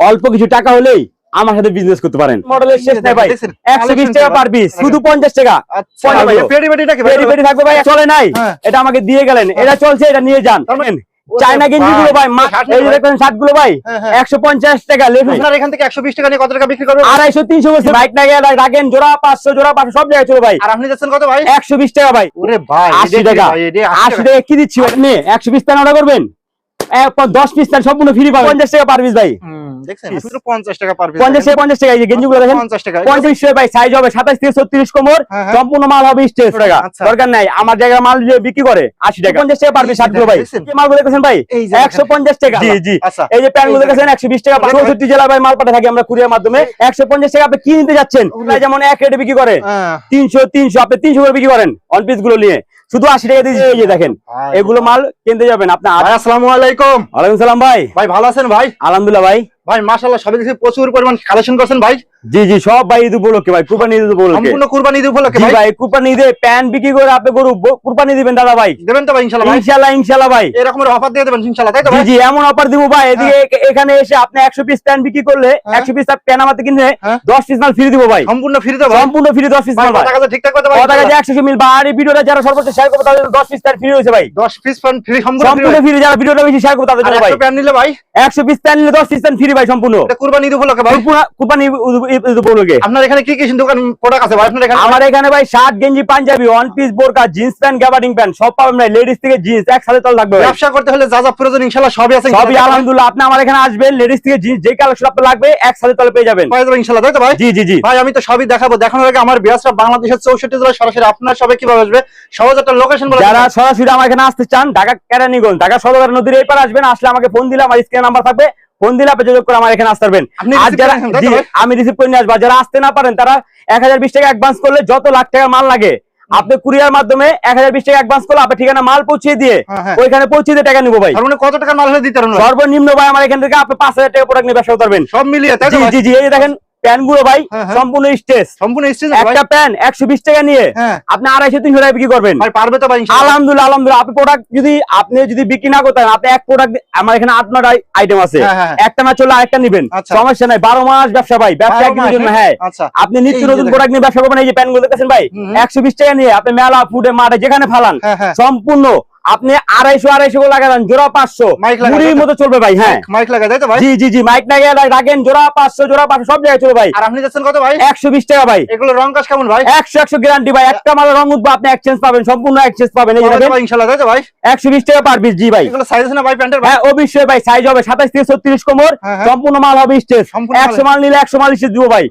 অল্প কিছু টাকা হলেই আমার সাথে বিজনেস করতে পারেন। মডেলের শেষ নাই ভাই। দেখছেন, একশো বিশ টাকা পার পিস শুধু পঞ্চাশ টাকা। আচ্ছা। ভাই দিও। পেটি পেটিটা কি ভাই পেরি পেরি থাকবে ভাই চলে নাই। হ্যাঁ। এটা আমাকে দিয়ে গেলেন। এটা চলছে এটা নিয়ে যান। তার মানে- চায়না গেঞ্জি গুলো ভাই মা- এই যে দেখেন শার্টগুলো ভাই হ্যাঁ, হ্যাঁ। একশো পঞ্চাশ টাকা লেফট আপনার এখান থেকে 120 টাকা নিয়ে কত টাকা বিক্রি করবেন? আড়াইশো তিনশো বলছে। বাইক না গেলে রাখেন জোড়া পাঁচশো জোড়া পাঁচশো সব জায়গায় চলো ভাই। আর আপনি যাচ্ছেন কত ভাই? একশো বিশ টাকা ভাই। ওরে ভাই আশি এটা কি টাকা। ভাই, এটা আশি টাকা। কি দিচ্ছি আপনি একশো পিস প্যান অর্ডার করবেন। এ, প- দশ পিস প্যান সম্পূর্ণ ফ্রি পাবেন। পঞ্চাশ টাকা। পার পিস ভাই। দেখছেন? শুধু 50 টাকা পার পিস পঞ্চাশ টাকা পঞ্চাশ টাকা এই যে গেঞ্জি দেখেন 50 টাকা। পঞ্চাশ টাকা ভাই সাইজ হবে সাতাশ থেকে ছত্রিশ কোমর হ্যাঁ, হ্যাঁ। সম্পূর্ণ মাল হবে স্টেজ। টাকা। দরকার নাই আমার মাল যে বিক্রি করে টাকা। টাকা ভাই। ভাই? টাকা। জি জি। এই যে টাকা। জেলা ভাই মাল থাকি কুরিয়ার মাধ্যমে। একশো পঞ্চাশ টাকা আপনি কি নিতে যাচ্ছেন যেমন এক রেটে বিক্রি করে। হ্যাঁ, তিনশো তিনশো আপনি তিনশো করে বিক্রি করেন অন পিসগুলো নিয়ে। শুধু আশি টাকা দিয়ে এই যে দেখেন এগুলো মাল কিনতে যাবেন আপনার আসসালামু আলাইকুম। ওয়ালাইকুম সালাম ভাই। ভাই ভালো আছেন ভাই? আলহামদুলিল্লাহ ভাই। ভাই মাশাআল্লাহ সবাই কিছু প্রচুর পরিমাণ কালেকশন করছেন ভাই। জি জি সব ভাই ঈদ উপলক্ষে ভাই কুরবানি ঈদ উপলক্ষে। সম্পূর্ণ কুরবানি ঈদ উপলক্ষে ভাই? ভাই কুরবানি ঈদে প্যান্ট বিক্রি করে আপনি গরু কুরবানি দিবেন দাদা ভাই। দেবেন তো ভাই ইনশাআল্লাহ ভাই। ইনশাল্লাহ ইনশাল্লাহ ভাই। এরকম অফার দিয়ে দেবেন ইনশাআল্লাহ তাই তো জি ভাই? জি এমন অফার দিব ভাই এদিকে এখানে এসে আপনি একশো পিস প্যান্ট বিক্রি করলে হ্যাঁ। একশো পিস আমাদের কিনলে হ্যাঁ। দশ পিস মাল ফ্রি দিব ভাই। সম্পূর্ণ ফ্রি ভাই। সম্পূর্ণ ফ্রি দশ পিস মাল ভাই। কথা ঠিকঠাক কথা ভাই? কাছে একশো মিল বা আর এই ভিডিওটা যারা সর্বোচ্চ শেয়ার করবে তাদের দশ পিস প্যান্ট ফ্রি হয়েছে ভাই। 10 পিস পান ফ্রি সম্পূর্ণ ফ্রি সম্পূর্ণ ফ্রি যারা ভিডিওটা বেশি শেয়ার করবে তাদের ভাই। একটা প্যান নিলে ভাই? একশো পিস প্যান্ট নিলে দশ পিস প্যান্ট ফ্রি ভাই সম্পূর্ণ। এটা কুরবানি ঈদ উপলক্ষে ভাই। কুরবানি- কুরবানি ঈদ- ঈদ- ঈদ উপলক্ষে আপনার এখানে কি কি দোকান প্রোডাক্ট আছে ভাই? আপনার এখানে আমার এখানে ভাই শার্ট গেঞ্জি পাঞ্জাবি ওয়ান পিস বোরকা জিন্স প্যান্ট গ্যাবার্ডিং প্যান্ট সব পাবেন ভাই। লেডিস থেকে জিন্স একসাথে চল থাকবে ব্যবসা করতে হলে যা যা প্রয়োজন ইনশাআল্লাহ সবই আছে। সবই আলহামদুলিল্লাহ আপনি আমার এখানে আসবেন লেডিস থেকে জিন্স যে কালেকশন আপনার লাগবে একসাথে তলে পেয়ে যাবেন। পাওয়া যাবে ইনশাআল্লাহ তাই তো ভাই? জি জি জি। ভাই আমি তো সবই দেখাবো। দেখানোর আগে আমার বিয়াসরা বাংলাদেশের সরাসরি আপনার সবাই কীভাবে আসবে? সহজ একটা লোকেশন বলে যারা সরাসরি আমার এখানে আসতে চান ঢাকা কেরানীগঞ্জ ঢাকা সদর নদীর এই পারে আসবেন আসলে আমাকে ফোন দিলে আমার স্ক্রিন নাম্বার থাকবে। ফোন দিলে আপনি যোগাযোগ করে আমার এখানে আসতে পারবেন আর যারা? আমি রিসিভ করে নিয়ে আসব যারা আসতে না পারেন তারা এক হাজার বিশ টাকা অ্যাডভান্স করলে যত লাখ টাকা মাল লাগে আপনি কুরিয়ার মাধ্যমে এক হাজার বিশ টাকা অ্যাডভান্স করলে আপনার ঠিকানা মাল পৌঁছে দিয়ে হ্যাঁ, হ্যাঁ। ওইখানে পৌঁছে দিয়ে টাকা নিবো ভাই মানে কত টাকা মাল হলে দিতে? সর্বনিম্ন ভাই আমার এখান থেকে আপনি পাঁচ হাজার টাকা প্রোডাক্ট নিয়ে ব্যবসা করতে পারবেন সব মিলিয়ে জি জি এই দেখেন ভাই হ্যাঁ, হ্যাঁ। সম্পূর্ণ স্টেজ। সম্পূর্ণ স্টেজ একটা প্যান একশো বিশ টাকা নিয়ে হ্যাঁ। আপনি আড়াইশো তিনশো টাকা বিক্রি করবেন। ভাই পারবে তো ভাই আলহামদুলিল্লাহ আলহামদুলিল্লাহ। আপনি প্রোডাক্ট যদি আপনি যদি বিক্রি না করতেন আপনি এক প্রোডাক্ট আমার এখানে আট আইটেম আছে। একটা ম্যাচ চলে আরেকটা নিবেন। আচ্ছা। সমস্যা নাই বারো মাস ব্যবসা ভাই ব্যবসা একদিনের জন্য হ্যাঁ? আচ্ছা। আপনি নিত্য নতুন প্রোডাক্ট নিয়ে ব্যবসা করবেন এই যে প্যানগুলো দেখেছেন ভাই। একশো বিশ টাকা নিয়ে আপনি মেলা ফুডে মাঠে যেখানে ফালান সম্পূর্ণ আপনি আড়াইশো আড়াইশো করে লাগান জোড়া পাঁচশো। মুড়ির মতো চলবে ভাই হ্যাঁ। মাইক লাগাই তাই তো ভাই? জি জি জি মাইক না গেলে রাখেন জোড়া পাঁচশো জোড়া পাঁচশো সব জায়গায় চলবে ভাই। আর আপনি যাচ্ছেন কত ভাই? একশো বিশ টাকা ভাই। এগুলো রং কাজ কেমন ভাই? একশো একশো গ্যারান্টি ভাই একটা মালের রং উঠবে আপনি এক্সচেঞ্জ পাবেন সম্পূর্ণ এক্সচেঞ্জ পাবেন ইনশাআল্লাহ তাই তো ভাই? একশো বিশ টাকা পার পিস জি ভাই। এগুলো সাইজ না ভাই প্যান্টের ভাই? হ্যাঁ অবশ্যই ভাই সাইজ হবে সাতাশ থেকে ছত্রিশ কোমর হ্যাঁ, হ্যাঁ। সম্পূর্ণ মাল হবে স্টেজ। একশো মাল নিলে একশো মাল স্টেজ দিব ভাই।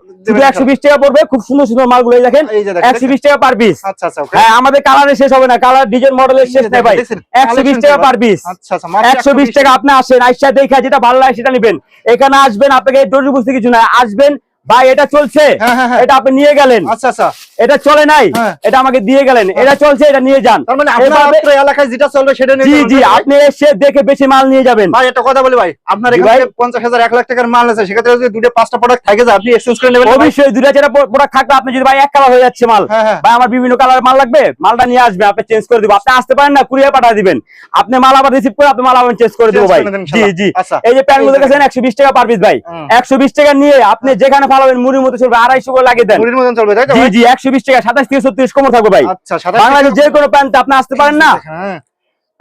একশো বিশ টাকা পড়বে খুব সুন্দর সুন্দর মালগুলো দেখেন একশো বিশ টাকা পার পিস আচ্ছা আচ্ছা। হ্যাঁ আমাদের কালারে শেষ হবে না কালার ডিজাইন মডেলের শেষ নেই ভাই। একশো বিশ টাকা টা পার পিস আচ্ছা একশো বিশ টাকা আপনি আসেন আইসা দেখা যেটা ভালো লাগে সেটা নিবেন। এখানে আসবেন আপনাকে বুঝতে কিছু না আসবেন ভাই এটা চলছে। হ্যাঁ, হ্যাঁ, হ্যাঁ। এটা আপনি নিয়ে গেলেন। আচ্ছা আচ্ছা। এটা চলে নাই। এটা আমাকে দিয়ে গেলেন। এটা চলছে এটা নিয়ে যান। তার মানে আপনার এলাকায় যেটা চলবে সেটা নিয়ে জি? আপনি এসে দেখে বেশি মাল নিয়ে যাবেন। ভাই একটা কথা বলি ভাই। আপনার এখানে। পঞ্চাশ হাজার এক লাখ টাকার মাল আছে। সেক্ষেত্রে যদি দুটো পাঁচটা প্রোডাক্ট থাকে আপনি এক্সচেঞ্জ করে নেবেন অবশ্যই দুটা চারটা প্রোডাক্ট থাকবে। আপনি যদি ভাই এক কালার হয়ে যাচ্ছে মাল ভাই আমার বিভিন্ন কালার মাল লাগবে। মালটা নিয়ে আসবে আপনি চেঞ্জ করে দিব। আপনি আসতে পারেন না কুরিয়ার পাঠিয়ে দিবেন। আপনি মাল আবার রিসিভ করে আপনি মাল আবার চেঞ্জ করে দেবো ভাই। জি জি। আচ্ছা। এই যে প্যান্টগুলো দেখেছেন একশো বিশ টাকা পার পিস ভাই। হুম। একশো বিশ টাকা নিয়ে আপনি যেখানে ফালাবেন মুড়ির মতো চলবে আড়াইশো করে লাগিয়ে দেন। মুড়ির মতন চলবে তাই তো জি জি একশো বিশ টাকা সাতাশ থেকে ছত্রিশ কমর থাকবে ভাই। আচ্ছা বাংলাদেশ যে কোনো প্যান্ট আপনি আসতে পারেন না। হ্যাঁ।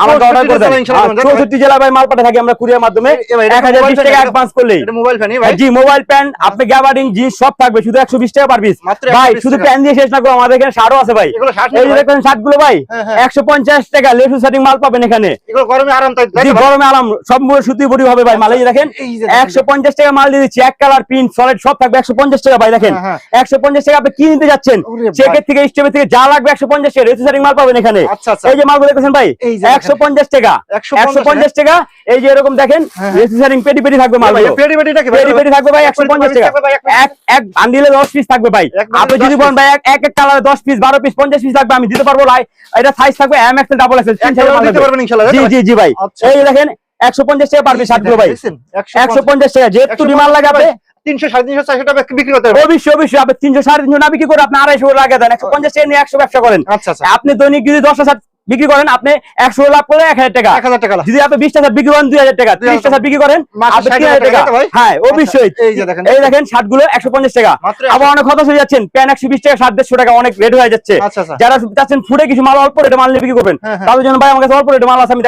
আমাকে অর্ডার করে দেন জেলায় ইনশাআল্লাহ আর দেন ভাই। চৌষট্টি জেলা ভাই মাল পাঠিয়ে থাকি আমরা কুরিয়ার মাধ্যমে এ ভাই, এটা এক হাজার mobile বিশ phone, টাকা অ্যাডভান্স করলেই এটা মোবাইল ফ্যানই ভাই জি মোবাইল প্যান আপনি গ্যাবার্ডিং জিন্স সব থাকবে শুধু একশো বিশ টাকা পার পিস ভাই শুধু প্যান দিয়ে শেষ না করে আমাদের এখানে শার্টও আছে ভাই এই যে দেখেন শার্ট ভাই হ্যাঁ, হ্যাঁ। একশো পঞ্চাশ টাকা লেফট সেটিং মাল পাবেন এখানে এগুলো গরমে আরাম তাই তাই জি গরমে আলাম সব মুড়ে সুতি বড়ি হবে ভাই মালাই এই দেখেন। একশো পঞ্চাশ টাকা মাল দিয়ে দিচ্ছি এক কালার প্রিন্ট সলিড সব থাকবে একশো পঞ্চাশ টাকা ভাই দেখেন হ্যাঁ, হ্যাঁ। একশো পঞ্চাশ টাকা আপনি কি নিতে যাচ্ছেন। চেকের থেকে স্টেপের থেকে যা লাগবে একশো পঞ্চাশ টাকা মাল পাবেন এখানে আচ্ছা আচ্ছা এই যে মালগুলো ভাই। একশো পঞ্চাশ টাকা। একশো পঞ্চাশ টাকা। এই যে এরকম দেখেন। রেসিসারিং পেটি পেটি থাকবে মাল ভাই, পেটি পেটিটা কি ভাই? পেটি পেটি থাকবে ভাই একশো পঞ্চাশ টাকা। এক এক এক বান্ডিলে দশ পিস থাকবে ভাই। আপনি যদি বলেন ভাই এক এক এক কালারে দশ পিস বারো পিস পঞ্চাশ পিস লাগবে আমি দিতে পারব লাই এটা সাইজ থাকবে এম এক্সেল ডাবল এক্সেল এক কালার দিতে পারবেন ইনশাআল্লাহ তাই জি জি জি ভাই। এই দেখেন একশো পঞ্চাশ টাকা পারবে ষাট ভাই। একশো পঞ্চাশ। টাকা যেহেতু ডিমান্ড তিনশো সাড়ে তিনশো চারশো টাকা বিক্রি করতে হবে। অবশ্যই অবশ্যই আপনি তিনশো সাড়ে তিনশো না বিক্রি করে আপনি আড়াইশো দেন। একশো পঞ্চাশ টাকা নিয়ে একশো ব্যবসা করেন। আচ্ছা আচ্ছা। আপনি দৈনিক যদি দশ হাজার বিক্রি করেন আপনি একশো লাভ করে এক হাজার টাকা এক হাজার টাকা যদি আপনি বিশ টাকা বিক্রি করেন দুই হাজার টাকা ত্রিশ টাকা বিক্রি করেন মাসে আপনি 60 তিন হাজার টাকা টাকা তো ভাই? হ্যাঁ অবশ্যই এই দেখেন। ষাট শার্টগুলো একশো পঞ্চাশ টাকা আবার অনেক কথা হয়ে যাচ্ছেন প্যান একশো বিশ টাকা সাত দেড়শো টাকা অনেক রেট হয়ে যাচ্ছে আচ্ছা, আচ্ছা। যারা চাচ্ছেন ফুটে কিছু মাল অল্প রেটে মাল নিয়ে বিক্রি করবেন হ্যাঁ, হ্যাঁ। তাদের জন্য ভাই আমার কাছে অল্প রেটে মাল আছে আমি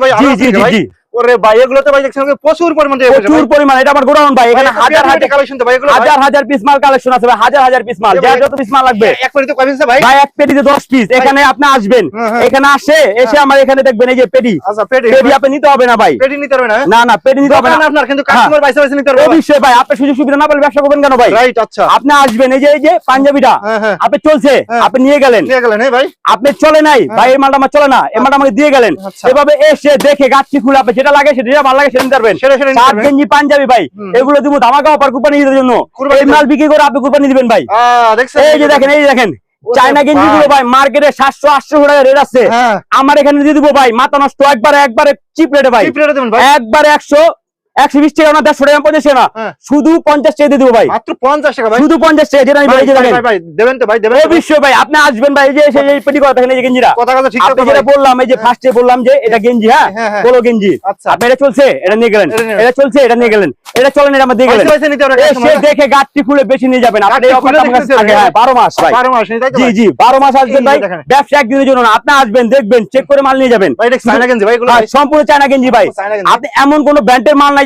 ভাই জি জি? জি ওরে ভাই এগুলো তো ভাই দেখছেন প্রচুর পরিমাণে প্রচুর ভাই। এটা আমার গোডাউন ভাই এখানে হাজার হাজার কালেকশন তো ভাই এগুলো হাজার হাজার পিস মাল কালেকশন আছে ভাই হাজার হাজার পিস মাল এ যত পিস মাল লাগবে। এক পেটি কয় piece ভাই? ভাই এক পেটিতে দশ পিস এখানে আপনি আসবেন। এখানে আসে এসে আমার এখানে দেখবেন এই যে পেটি। আচ্ছা পেটি পেটি আপনি নিতে হবে না ভাই। পেটি নিতে পারবে না না না পেটি নিতে হবে না। আপনার কিন্তু কাস্টমার বাইসে বাইসে নিতে পারবে অবশ্যই ভাই আপনি সুযোগ সুবিধা না পেলে ব্যবসা করবেন কেন ভাই? রাইট আচ্ছা। আপনি আসবেন এই যে এই যে পাঞ্জাবিটা হ্যাঁ, হ্যাঁ। আপনি চলছে হ্যাঁ। আপনি নিয়ে গেলেন। নিয়ে গেলেন ভাই। আপনি চলে নাই ভাই এই মালটা আমার চলে না এই মালটা আমাকে দিয়ে গেলেন। আচ্ছা। এভাবে এসে দেখে গাছটি খুলে আপনি যেটা লাগে সেটা যেটা ভালো লাগে সেটা নিতে পারবেন। শার্ট গেঞ্জি পাঞ্জাবি ভাই এগুলো দিব ধামাকা অফার কুরবানি ঈদের জন্য। এই মাল বিক্রি করে আপনি কুরবানি দিবেন ভাই। এই যে দেখেন এই যে দেখেন চায়না গেঞ্জি গুলো ভাই। মার্কেটে সাতশো আটশো টাকা রেট আছে। হ্যাঁ। আমার এখানে দিয়ে দিবো ভাই মাথা নষ্ট একবারে একবারে চিপ রেটে ভাই। একবারে একশো একশো বিশ টাকা না দেড়শো টাকা পঞ্চাশ টাকা। শুধু পঞ্চাশ টাকা দিয়ে দিব ভাই। মাত্র 50 টাকা ভাই। শুধু পঞ্চাশ টাকা যেটা ভাই ভাই, দেখেন। ভাই, ভাই, দেবেন তো ভাই দেবেন অবশ্যই ভাই আপনি আসবেন ভাই যে এই পেটি করা দেখেন এই গেঞ্জিরা কথা কথা ঠিক আছে যেটা বললাম এই যে ফার্স্টে বললাম যে এটা গেঞ্জি হ্যাঁ। গেঞ্জি। আপনি এটা চলছে? এটা নিয়ে গেলেন। এটা চলছে? এটা নিয়ে গেলেন। এটা চলেন এটা আমার দিয়ে গেলেন। বাইসে বাইসে নিতে পারবে এসে customer। দেখে গাছটি খুলে বেশি নিয়ে যাবেন। আপনার গাছটি এই খুলে অফারটা আমার দেখতে কাছে থাকে হবে। বারো মাস ভাই। বারো মাস নেই তাই তো জি জি বারো মাস আসবেন ভাই। ব্যবসা একদিনের জন্য না আপনি আসবেন দেখবেন চেক করে মাল নিয়ে যাবেন। হ্যাঁ। সম্পূর্ণ চায়না গেঞ্জি ভাই। আপনি এমন কোন ব্র্যান্ডের মাল নাই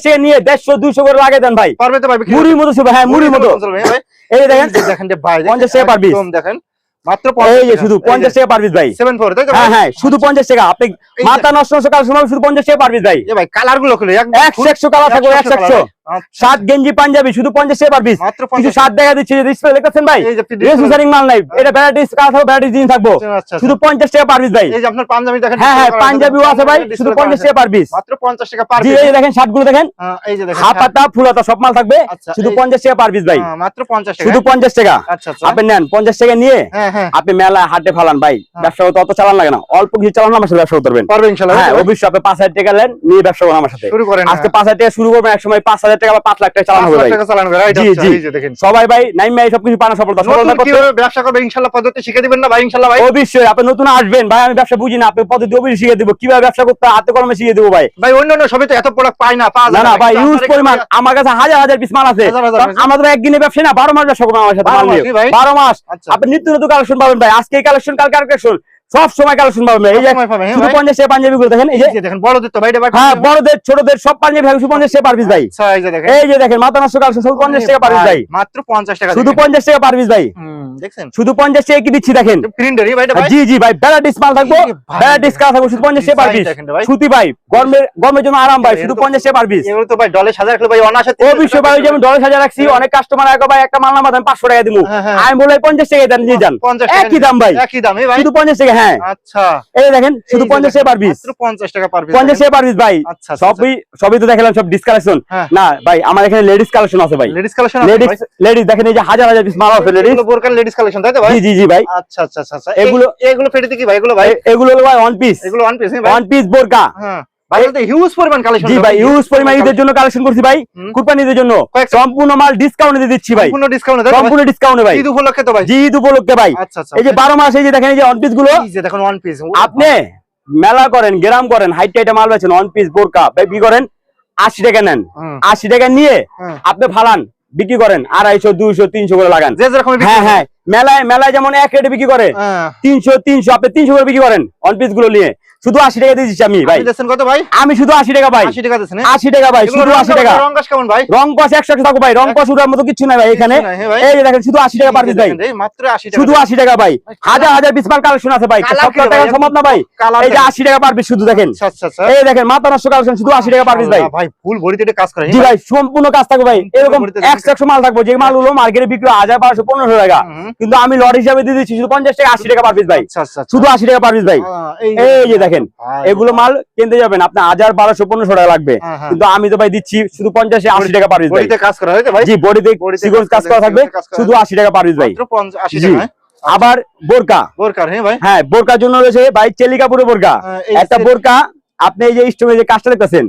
থেকে নিয়ে দেড়শো দুইশো করে লাগিয়ে দেন ভাই। পারবে তো ভাই হ্যাঁ, মুড়ির মতো শুভ হ্যাঁ মুড়ির মতো। এই দেখেন দেখেন যে ভাই পারবি দেখেন মাত্র শুধু পঞ্চাশ টাকা পারবি ভাই। সেভেন ফোর হ্যাঁ, হ্যাঁ শুধু পঞ্চাশ টাকা। আপনি মাথা নষ্ট শুধু ভাই। ভাই কালারগুলো খুলে একশো একশো কালার থাকবে একশো একশো শার্ট গেঞ্জি পাঞ্জাবি শুধু পঞ্চাশ টাকা পারবি কিছু 50 শার্ট দেখা দিচ্ছে ডিসপ্লে দেখতেছেন ভাই? যে উসারিং মাল নাই। এটা ভ্যারাইটিস কালার থাকবে ভ্যারাইটিস জিনিস থাকব। আচ্ছা, আচ্ছা। শুধু পঞ্চাশ টাকা পারবিস ভাই। এই যে আপনার পাঞ্জাবি দেখেন হ্যাঁ হ্যাঁ পাঞ্জাবিও আছে ভাই শুধু পঞ্চাশ টাকা পারবিস মাত্র 50 টাকা পার জি এই যে দেখেন শার্টগুলো দেখেন এই যে দেখেন হাফ পাতা ফুল হাতা সব মাল থাকবে। আচ্ছা, শুধু পঞ্চাশ টাকা পারবিস ভাই। হ্যাঁ, মাত্র 50 টাকা। শুধু পঞ্চাশ টাকা। আচ্ছা আচ্ছা। আপনি নেন পঞ্চাশ টাকা নিয়ে হ্যাঁ হ্যাঁ। আপনি মেলা হাটে ফালান ভাই। ব্যবসা করতে অত চালান লাগে না। অল্প কিছু চালান আমার সাথে ব্যবসা করতে পারবেন। পারবে ইনশাআল্লাহ হ্যাঁ? অবশ্যই আপনি পাঁচ হাজার টাকা নেন নিয়ে ব্যবসা করুন আমার সাথে। শুরু করেন আজকে পাঁচ হাজার টাকা শুরু করবেন এক সময় পাঁচ হাজার টাকা বা পাঁচ লাখ টাকা চালানো হবে ভাই সবাই ভাই নাইম ভাই সবকিছু পানা সফলতা নতুন সফলতা করতে কীভাবে ব্যবসা করবে ইনশাআল্লাহ পদ্ধতি শিখে দিবেন না ভাই ইনশাআল্লাহ ভাই। অবশ্যই আপনি নতুন আসবেন ভাই আমি ব্যবসা বুঝি না আপনি পদ্ধতি অবশ্যই শিখে দেবো। কীভাবে ব্যবসা করতে হাতে কলমে শিখে দেবো ভাই। ভাই অন্য অন্য সবই তো এত প্রোডাক্ট পাই না পাওয়া না না ভাই ইউজ পরিমাণ। আমার কাছে হাজার হাজার পিস মাল আছে। আমাদের একদিনে ব্যবসা না বারো মাস ব্যবসা করবেন আমার সাথে বারো মাস ভাই? বারো মাস। আচ্ছা। আপনি নিত্য নতুন কালেকশন পাবেন ভাই। আজকে কালেকশন কালকে কালেকশন সব সময় কালেকশন ভাই। এই যে হ্যাঁ শুধু। পঞ্চাশ টাকা পাঞ্জাবি গুলো দেখেন এই যে দেখেন বড়দের তো ভাই হ্যাঁ বড়দের ছোটদের সব পাঞ্জাবি শুধু পঞ্চাশ টাকা পার পিস ভাই। আচ্ছা এই যে দেখেন। মাথা নষ্ট কালেকশন শুধু পঞ্চাশ টাকা পার পিস ভাই মাত্র 50 টাকা শুধু পঞ্চাশ টাকা পার পিস ভাই। দেখছেন? শুধু পঞ্চাশ টাকা কি দিচ্ছি দেখেন? ভাই জি জি ভাই ভ্যারাইটিস মাল থাকব ভ্যারাইটিস কালার থাকব শুধু পঞ্চাশ টাকা পার design পিস দেখেন ভাই। সুতি ভাই গরমের গরমের জন্য আরাম ভাই শুধু পঞ্চাশ টাকা পার এগুলো তো ভাই ডলে সাজা রাখলে ভাই অনাসে ও বিশ্ব ভাই ওই যে আমি ডলার সাজা রাখছি অনেক কাস্টমার আগে ভাই একটা মাল নামাতে আমি পাঁচশো টাকা দিব হ্যাঁ, হ্যাঁ। আমি বলে পঞ্চাশ টাকা দেন নিয়ে যান। একই দাম ভাই। একই দাম ভাই। শুধু পঞ্চাশ টাকা হ্যাঁ। আচ্ছা। এই দেখেন শুধু এই যে পঞ্চাশ টাকা পার পিস মাত্র 50 টাকা পার পিস পঞ্চাশ টাকা ভাই। আচ্ছা, আচ্ছা, সবই সবই তো দেখালাম সব ডিসকালেকশন হ্যাঁ। না ভাই আমার এখানে লেডিস কালেকশন আছে ভাই। লেডিস কালেকশন লেডিস লেডিস দেখেন এই যে হাজার হাজার পিস মাল আছে লেডিস বোরকার লেডিস কালেকশন তাই তো ভাই? জি জি জি ভাই। আচ্ছা আচ্ছা আচ্ছা আচ্ছা। এগুলো- এগুলো পেটিতে কি ভাই? এগুলো ভাই? এগুলো ভাই ওয়ান পিস এগুলো ওয়ান পিস ওয়ান পিস বোরকা হ্যাঁ। ভাই এটা হিউজ পরিমাণ কালেকশন জি ভাই ইউজ পরিমাণ ঈদের জন্য কালেকশন করছি ভাই। হুম। জন্য। সম্পূর্ণ মাল ডিসকাউন্ট দিয়ে দিচ্ছি ভাই। সম্পূর্ণ ডিসকাউন্ট তাই তো ভাই? সম্পূর্ণ ডিসকাউন্টে ভাই। ঈদ উপলক্ষে তো ভাই? জি ঈদ উপলক্ষে ভাই। আচ্ছা আচ্ছা এই যে বারো মাস এই যে দেখেন এই যে ওয়ান পিসগুলো। এই যে দেখুন ওয়ান পিস আপনি মেলা করেন গ্রাম করেন হাইট টাইটে মাল ওয়ান পিস বোরকা। বিক্রি করেন আশি টাকা নেন। হুম। আশি টাকা নিয়ে আপনি ফালান বিক্রি করেন আড়াইশো দুইশো তিনশো করে লাগান। হ্যাঁ হ্যাঁ মেলায় মেলায় যেমন এক রেটে বিক্রি করে হ্যাঁ। তিনশো তিনশো আপনি তিনশো করে বিক্রি করেন ওয়ান পিসগুলো নিয়ে। শুধু আশি টাকা দিয়ে দিচ্ছি আমি ভাই। কত ভাই? আমি শুধু আশি টাকা ভাই। আশি টাকা আশি টাকা ভাই শুধু আশি টাকা। রং কেমন ভাই। রং একশো থাকো ভাই। রং উঠার মতো কিছু নাই ভাই এখানে। হ্যাঁ। এই যে দেখেন শুধু আশি টাকা পার পিস ভাই। মাত্র আশি শুধু আশি টাকা ভাই। হাজার হাজার পিস মাল কালেকশন আছে ভাই। সত্তর টাকা সম্ভব না ভাই। এই যে। আশি টাকা পার পিস শুধু দেখেন। আচ্ছা আচ্ছা আচ্ছা। এই দেখেন মাথা নষ্ট কালেকশন শুধু আশি টাকা পার পিস ভাই। ভাই ফুল ভরিতে এটা কাজ করে জি ভাই সম্পূর্ণ কাজ থাকবে ভাই। এরকম। একশো একশো মাল থাকব যে মালগুলো মার্কেটে বিক্রি হয় হাজার বারোশো পনেরোশো টাকা। কিন্তু আমি লট হিসাবে দিয়ে দিচ্ছি শুধু পঞ্চাশ টাকা আশি টাকা পার পিস ভাই। শুধু আশি টাকা পার পিস ভাই। এই যে দেখেন এগুলো মাল কিনতে যাবেন আপনার হাজার বারোশো পনেরোশো টাকা লাগবে। হ্যাঁ, হ্যাঁ। কিন্তু আমি তো ভাই দিচ্ছি শুধু পঞ্চাশে আশি টাকা পারিস ভাই। কাজ করা ভাই? জি বডিতে কাজ করা থাকবে শুধু আশি টাকা পারিস ভাই। জি। হ্যাঁ? আবার বোরকা। বোরকার হ্যাঁ ভাই? হ্যাঁ বোরকার জন্য রয়েছে ভাই চেলি কাপড়ের বোরকা একটা বোরকা আপনি এই যে স্টোরে যে কাজটা দেখতেছেন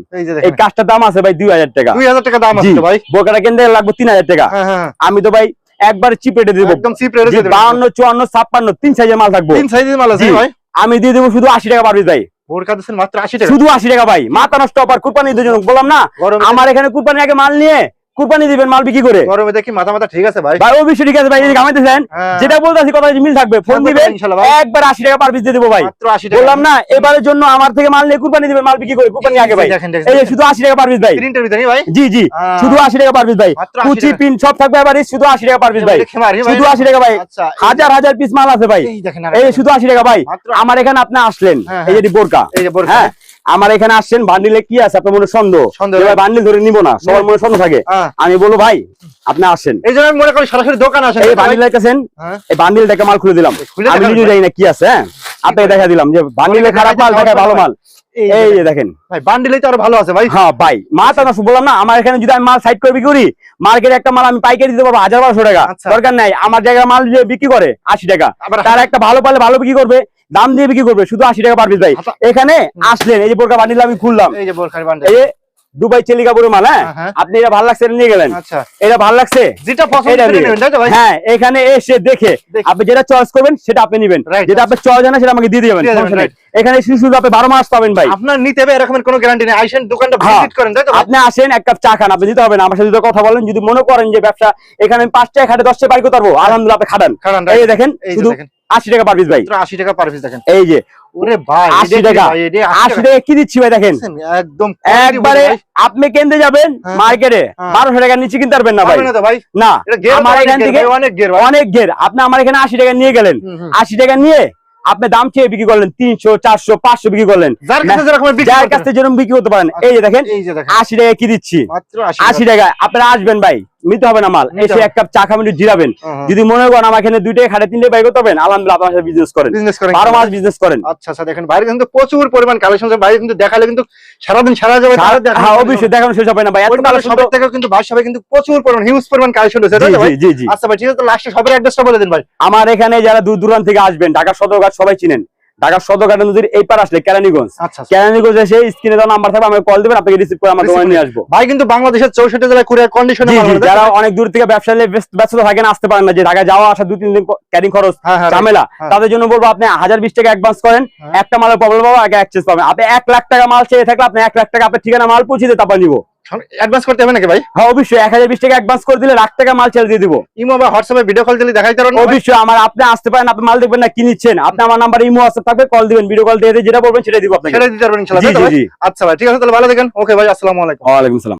এই কাজটার দাম আছে ভাই দুই হাজার টাকা। দুই হাজার টাকা দাম আছে ভাই? বোরকাটা কিনতে লাগবে তিন হাজার টাকা। আমি তো ভাই একবার চিপ রেটে দিব। একদম চিপ রেটে দেবেন। বাউন্ন চুয়ান্ন ছাপ্পান্ন তিন সাইজের মাল থাকব। তিন সাইজের মাল আছে ভাই? আমি দিয়ে দেবো শুধু আশি টাকা পারবি ভাই। মাত্র আশি টাকা? শুধু আশি টাকা ভাই। মাথা নষ্ট আবার কুরবানি দুজন বললাম না আমার এখানে কুরবানি আগে মাল নিয়ে কুরবানি দিবেন মাল বিক্রি করে। গরমে দেখি মাথা মাথা ঠিক আছে ভাই? ভাই অবশ্যই ঠিক আছে ভাই এই গামাইতেছেন হ্যাঁ। যেটা বলতেছি কথা মিল থাকবে। ফোন হ্যাঁ, দিবেন ইনশাল্লাহ ভাই। একবার আশি টাকা পার পিস দিয়ে দেবো ভাই। মাত্র আশি টাকা। বললাম না এবারের জন্য আমার থেকে মাল নিয়ে কুরবানি দিবেন মাল বিক্রি করে কুরবানি আগে ভাই। এই যে শুধু আশি টাকা পার পিস ভাই। প্রিন্টের ভিতরে ভাই? জি জি শুধু আশি টাকা পার পিস ভাই। 80 কুচি পিন সব থাকবে এবার শুধু আশি টাকা পার পিস ভাই। শুধু আশি টাকা ভাই। আচ্ছা হাজার হাজার পিস মাল আছে ভাই। এই শুধু আশি টাকা ভাই। আমার এখানে আপনি আসলেন। হ্যাঁ, এই যে বোরকা। এই যে বোরকা। আমার এখানে আসছেন বান্ডিলে কি আছে? আপনার মনে সন্দেহ। বান্ডিল ধরে নিব না সবার মনে সন্দেহ থাকে। হ্যাঁ। আমি বলব ভাই আপনি আসেন। এই জন্য মনে করি সরাসরি দোকান আসেন। এই বান্ডিল দেখতেছেন? হ্যাঁ। এই বান্ডিল দেখে মাল খুলে দিলাম। আমি নিজে জানি না কি আছে হ্যাঁ? আপনাকে দেখা দিলাম যে বান্ডিলে খারাপ মাল দেখায় ভালো মাল। এই যে দেখেন। ভাই বান্ডিলেই তো আরও ভালো আছে ভাই। হ্যাঁ ভাই তো নষ্ট বললাম না আমার এখানে যদি আমি মাল সাইড করে বিক্রি করি মার্কেটে একটা মাল আমি পাইকারি দিতে পারব হাজার বারোশো টাকা। আচ্ছা। দরকার নাই আমার জায়গায় মাল যে বিক্রি করে আশি টাকা। তার একটা ভালো পালে ভালো বিক্রি করবে দাম দিয়ে বিক্রি করবে শুধু আশি টাকা পার পিস ভাই। আচ্ছা। এখানে আসলেন এই যে বোরকা বান্ডিল আমি খুললাম। এই যে বোরখার বান্ডিল। দুবাই চেলি কাপড়ের মাল হ্যাঁ? হ্যাঁ, হ্যাঁ। আপনি এটা ভালো লাগছে নিয়ে গেলেন? আচ্ছা। এটা ভালো লাগছে? যেটা হ্যাঁ এখানে এসে দেখে। আপনি যেটা চয়েস করবেন সেটা আপনি নিবেন। যেটা আপনার চয়েস হয় না সেটা আমাকে দিয়ে দিবেন. এখানে শুধু শুধু আপনি বারো মাস পাবেন ভাই। আপনার নিতে হবে এরকম কোনো গ্যারান্টি নেই। আইসেন দোকানটা হ্যাঁ। ভিজিট করেন তাই তো আপনি আসেন এক কাপ চা খান আপনি দিতে হবে না। আমার সাথে যদি কথা বলেন যদি মনে করেন যে ব্যবসা এখানে আমি পাঁচ টাকা খাটে দশ টাকা বাড়ি করতে পারব। আলহামদুলিল্লাহ আপনি খাটান। এই দেখেন শুধু আশি টাকা পার পিস ভাই। আশি টাকা পার পিস দেখেন। এই যে ওরে ভাই আশি এটা কি টাকা। ভাই, এটা আশি টাকা। কি দিচ্ছি ভাই দেখেন? একদম একবারে আপনি কিনতে যাবেন হ্যাঁ। মার্কেটে হ্যাঁ। বারোশো নিচে কিনতে পারবেন না ভাই। না তো ভাই? না এটা গের আমার অনেক এখান থেকে অনেক গের অনেক ঘের আপনি আমার এখানে আশি টাকা নিয়ে গেলেন। হুম, হুম। আশি টাকা নিয়ে আপনি দাম চেয়ে বিক্রি করলেন তিনশো চারশো পাঁচশো বিক্রি করলেন। যার কাছে যেরকম বিক্রি করতে কাছ থেকে যেরকম বিক্রি করতে পারেন। এই যে দেখেন এই যে দেখেন। আশি টাকা কি দিচ্ছি? আশি টাকা আপনারা আসবেন ভাই। নিতে হবে না মাল। এসে এক কাপ চা খাবেন জিরাবেন। হুম, হুম। যদি মনে করেন আমার এখানে দুইটাই খাটে তিনটে বাই করতে হবেন আলহামদুলিল্লাহ আপনার সাথে বিজনেস করেন। বিজনেস করেন। বারো মাস বিজনেস করেন। আচ্ছা আচ্ছা দেখেন বাইরে কিন্তু প্রচুর পরিমাণ কালেকশন আছে। বাইরে কিন্তু দেখালে কিন্তু সারাদিন সারা যাবে দেখানো হ্যাঁ। অবশ্যই দেখানো শেষ হবে না ভাই। এত কালেকশন থেকেও কিন্তু বাসাবে কিন্তু প্রচুর পরিমাণ হিউজ পরিমাণ কালেকশন রয়েছে। ভাই? জি জি আচ্ছা ভাই ঠিক আছে তো লাস্টে সবার অ্যাড্রেসটা বলে দিন ভাই। আমার এখানে যারা দূর দূরান্ত থেকে আসবেন ঢাকা সদরঘাট সবাই চিনেন। ঢাকা সদরঘাট নদীর এই পার আসলে কেরানীগঞ্জ। আচ্ছা আচ্ছা। কেরানীগঞ্জ এসে স্ক্রিনে দেওয়া নাম্বার থাকবে আমাকে কল দেবেন আপনাকে রিসিভ করে আমার দোকানে নিয়ে আসব। ভাই কিন্তু বাংলাদেশের চৌষট্টি জেলায় কুরিয়ার কন্ডিশনে যারা অনেক দূর থেকে ব্যবসা নিয়ে ব্যস্ত- থাকেন আসতে পারেন না। যে ঢাকা যাওয়া আসা দুই তিন দিন ক্যারিং খরচ হ্যাঁ, হ্যাঁ, ঝামেলা। হ্যাঁ। তাদের জন্য বলব আপনি হাজার বিশ টাকা অ্যাডভান্স করেন। একটা মালের প্রবলেম পাবো আগে অ্যাক্সেস পাবেন। আপনি এক লাখ টাকা মাল চেয়ে থাকলে আপনি এক লাখ টাকা আপনার ঠিকানা মাল পৌঁছে দিয়ে তারপর নিবো। অ্যাডভান্স করতে হবে নাকি ভাই? হ্যাঁ অবশ্যই। এক হাজার বিশ টাকা অ্যাডভান্স করে দিলে লাখ টাকা মাল ছেড়ে দিয়ে দিবো। ইমো বা হোয়াটসঅ্যাপে ভিডিও কল দিলে দেখাইতে পারবেন অবশ্যই আমার আপনি আসতে পারেন আপনি মাল দেখবেন না কি নিচ্ছেন। আপনি আমার নাম্বার ইমো হোয়াটসঅ্যাপ থাকবে কল দিবেন ভিডিও কল দিয়ে যেটা বলবেন সেটা দিব আপনাকে। সেটা দিতে পারবেন ইনশাআল্লাহ। আচ্ছা ভাই ঠিক আছে তাহলে ভালো দেখেন ওকে ভাই আসসালামু আলাইকুম। ওয়ালাইকুম সালাম।